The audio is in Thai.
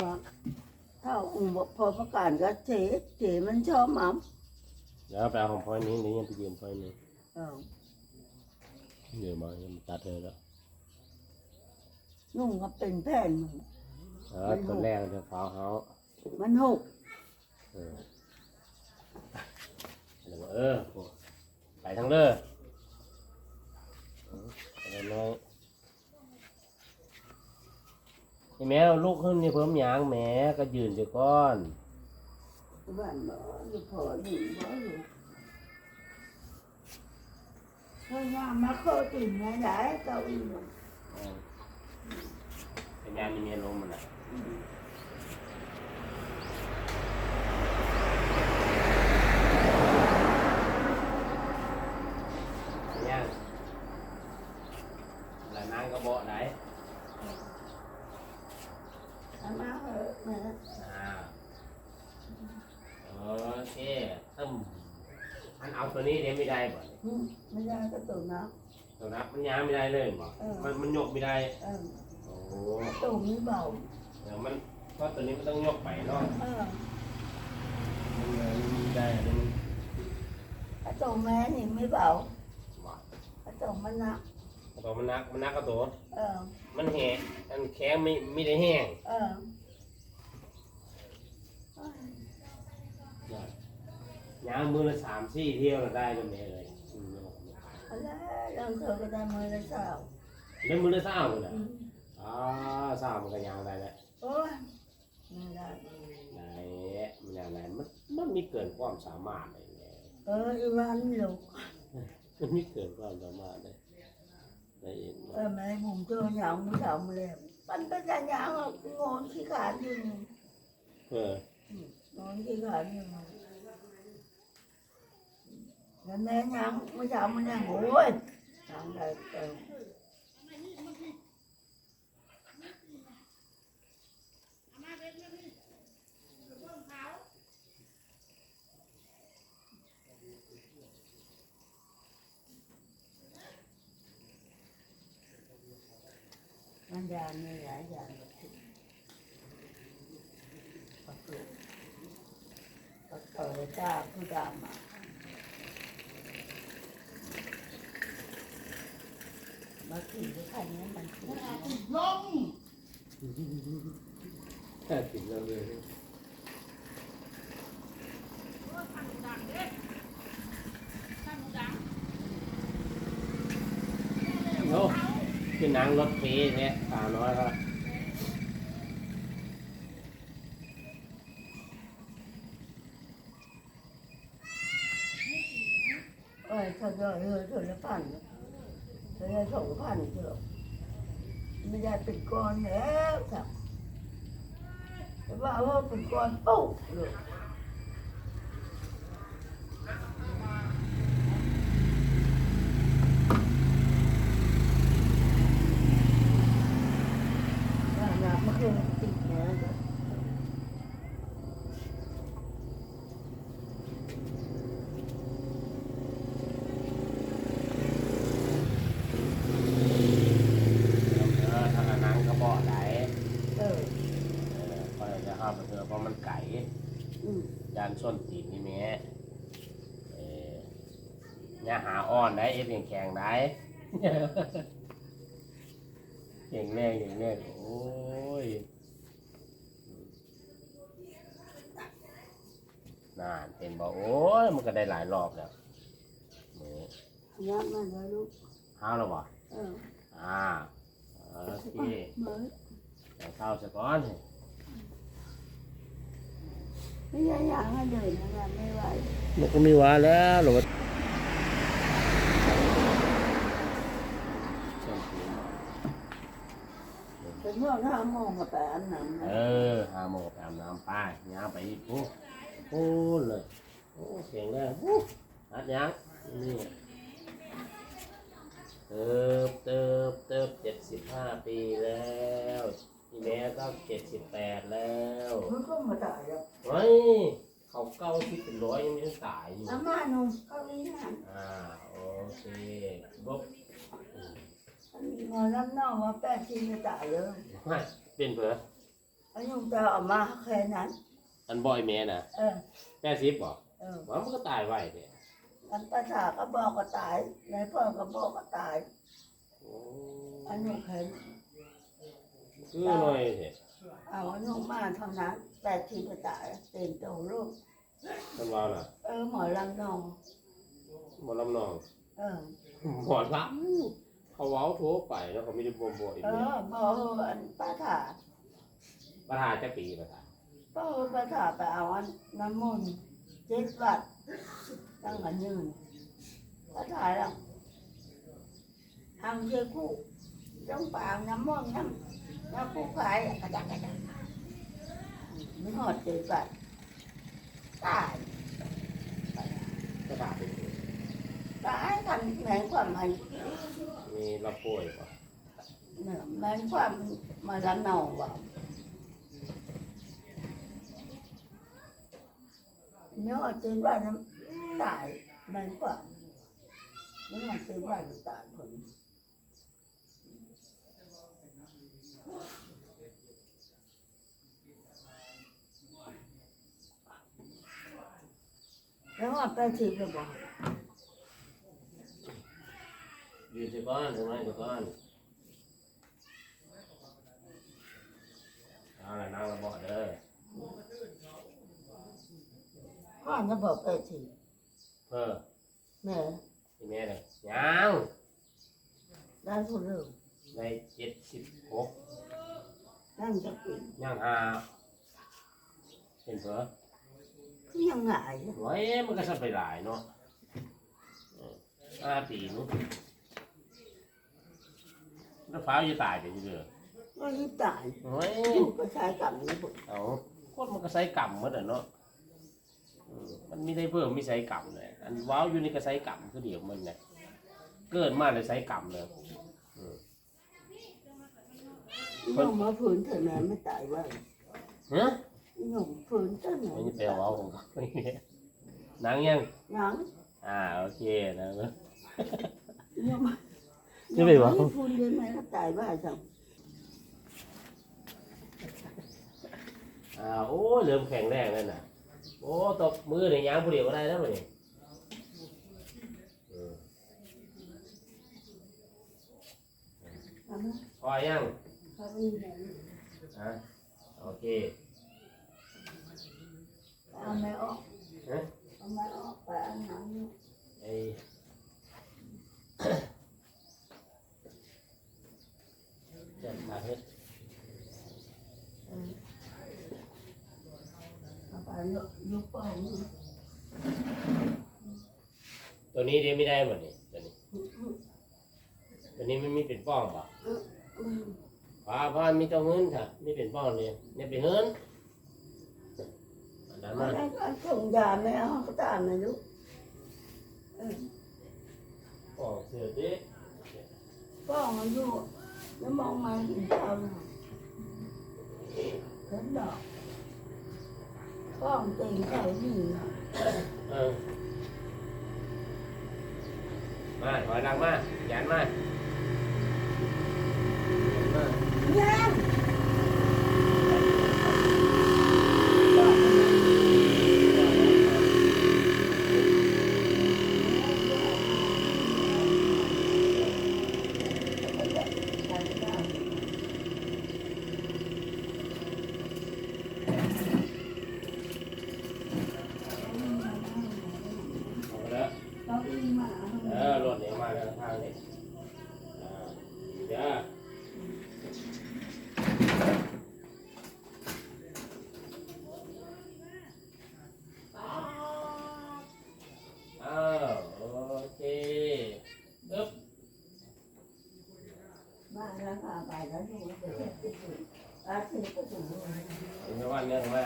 ว่าถ้าองค์พอประกาศก็เจ๊เจ๊มันชอบหมัมเดี๋ยวไปเอาของพลอยนี้เดี๋ยวยังไปยืมพลอยนี้เออเดี๋ยวมายังตัดเลยแล้วนุ่งก็เป็นแผ่นเออคนแรกเดี๋ยวฟ้าวเฮามันหกเออเดี๋ยวบอกเออโอ้ไปทั้งเด้อเออไปเลยน้อยไอ้ แม่เอาลูกขึ้นนี่เพิ่มยางแหม่ก็ยืนเดี๋ยวก่อนบ้านบ่อยู่พออยู่บ่อยู่เฮ้ยว่ามาเข้าตื่นไงได้เก้าอี้มันเออเป็นยางมีเมียลมมันอะย่างแล้วนางก็บอกไหน เอามาเถอะแม่ อ่าโอเคตึ้มอันเอา ตัวนี้เดี๋ยวไม่ได้บ่อืมไม่ได้ก็ตุ่มนะตัวนับมันย้ายไม่ได้เลยบ่เออมันมันยกไม่ได้เออโอ้ตุ่มนี่เบาเดี๋ยวมันเพราะตัวนี้มันต้องยกไปเนาะเออมันเลยไม่ได้อันนี้มันไอ้ตุ่มแม่นี่ไม่เบาบ่ไอ้ตุ่มมันหนักตัวมันนักมันนักก็ตัวเออมันแห้งอันแข็งไม่ไม่ได้แห้งเออ ย้างมือละสามสี่เที่ยวเราได้ก็ไม่เลยอืมเอาละเราเธอก็ได้มือละสาวเล่นมือละเศร้าเลยนะอืมอ่าเศร้ามันก็ยางได้แหละโอ้ยไม่ได้ได้มันอย่างไรมันมันมีเกินความสามารถเลยแหละเอออีวันลูกมันมีเกินความสามารถเลยได้เองเออแม่ผมเจออย่างมือสาวมาแล้วมันเป็นอย่างอย่างอะงอนขี้ขาดอยู่นี่เอองอนขี้ขาดอยู่นี่แล้วแม่ยังมือสาวมัน ยังโอ้ยทางใดเออมันยานมีหลายอย่างประตูประตูจ้าผู้ดำอะ มาขี่ด้วยกันนี้มันขี่นะลงแค่ติดเราเลยทางดังเด้ทางดังโอ้คือนางรถเฟเนี่ยตาน้อยก็เอ้ยเธอจะเออเธอละพัน เธอจะสองพันเถอะไม่ได้เป็นก้อนแล้วครับแต่ว่าว่าเป็นก้อนปุ๊บเลยว่าน้ำมันคือติดนะ เออทางนางก็บอกได้ เออ เออพอจะเข้าไปเถอะเพราะมันไก่ อืม ยานส้นตีนนี่แม่เออย่าหาอ้อน ได้เอ็ดแข็งๆได้เก่งแน่เก่งแน่โอ้ยนานเห็นบอกโอ้ยมันก็ได้หลายรอบแล้วหมูน้ำมันแล้วลูกห้าวแล้วบ่เอออ่าโอเคเหมือนแต่ข้าวสะก้อนไม่ใช่อย่างให้เดินนะไม่ไหวมันก็มีวาแล้วหรอส้นตีน เป็นเมื่อห้าโมงกับแปดน้ำเอนะอหาโมกอาบน้ำป้ายยางไปอีกโอ้โอ้เลยโอ้เสียงเลยโอ้อัดยังนี่เติบเติบเติบเจ็ดสิบห้าปีแล้วพี่แม่ก็เจ็ดสิบแปดแล้วมันก็มาตายแล้วเฮ้ยเขาเก้าที่เป็นร้อยยังไม่ได้ตายอยู่น้ำมันนุ่มเกาหลีนั่นอ่าโอเคบก อืมอันนี้มาน้ำนอกมาแปดชิ้นจะตายเลยไม่เป็นเผื่ออันนี้จะออกมาแค่นั้น อันบอยแม่น่ะเออแปดสิบบ่เออว่ามันก็ตายไวเนี่ยอันประสาก็บอกก็ตายในพ่อก็บอกก็ตาย โอ้อันนี้แค่คือหน่อยเถอะเอาอันนี้มาเท่านั้นแต่ที่ไปตายเต็มตัวลูกมันว่าน่ะเออหมอลำนองหมอลำนอง เออ หมอลำ เขาเว้าโทรไปแล้วเขาไม่ได้บ่มบ่อีกเอเลยอบอกอันป้าถาประธานจะปีประธานป้าป้าถาไปเอาอันน้ำมนต์เจ็ดวัดตั้งกันยืนป้าถาแล้วทำเชื่อคู่ต้องไปเอาน้ำมนต์น้ำน้ำคู่ขายกระดักกระดักไม่หอดเจ็ดวัดตายประธานเป็น ตายทำแรงความมันมีรับป่วยป่ะเนี่ยแรงความมาละนองว่าเนื้อเจ็ดวัดน้ำตายแรงความเนื้อเจ็ดวัดตายผลแล้วว่าไปฉีดไปบอก อยู่ที่บ้านทำไมที่บ้านเอาละนั่งระเบาะเด้อพ่อจะบอกไปฉีดเออแม่ที่แม่เลยยังได้ทุนเรื่องในเจ็ดสิบหกนั่งจะปิดยังหาเห็นเถอะคือยังไงไว้มันก็สัไปหลายเนาะเออห้าปีนู้ นแล้วฟ้าวจะตายไปเรื่อยก็รีบตายๆโอ้ยลูกก็ใช้กรรมนี้บุตรเอาคนมันก็ใส่กรรมหมดอะเนาะอืมมันมีได้เพิ่มมีใส่กรรมเลยอันว้าวอยู่นี่ก็ใส่กรรมคือเดียวมันเนี่ยเกิดมาเลยใส่กรรมเลยหนุ่มมาฝืนเถอะแม่ไม่ตายว่าฮะหนุ่มฝืนเถอะแม่ไม่ใช่แปลว่าผมไม่เนี่ยหนังยังยังอ่าโอเคนะ หนุ่ม จะไปบอกฝืนเดือนไหนก็ตายว่าจังอ่าโอ้ยเริ่มแข็งแรงแล้วน่ะ โอ้ตบมือเนี่ยยางผู้เดียวก็ได้แล้วนี่อืมทำไมพอยังเขาอีแม่อะโอเคเอาแม่ออกฮะเอาแม่ออกไปอันนั้นไอ้ เจ็บขาเฮ็ด เออเอาไป ยกยกป้องนี่ตัวนี้เดี๋ยวไม่ได้หมดนี่ตัวนี้ ตัวนี้มันมีเป็นป้องป่ะอืมป้าพ่อมีตัวเงินค่ะมีเป็นป้องเลยเนี่ยเป็นเงินอันนั้นอัมันนนั้นก็ส่งยาไม่เอาก็ตามนะลูกเออป้องเสือดิป้องอายุแล้วมองมาเห็นเจ้าหน่อยเห็นดอก ป้องตีนเขาดีนะเออมาถอยหลังมายันมายันมายังต้เอาไปแล้วองอีมา เออรถเหนียวมาแล้วทางนี้อ่าเดี๋ยวอ้าวโอเคปึ๊บ มาแล้วค่ะ ไปแล้วดูจะเรื่องว่า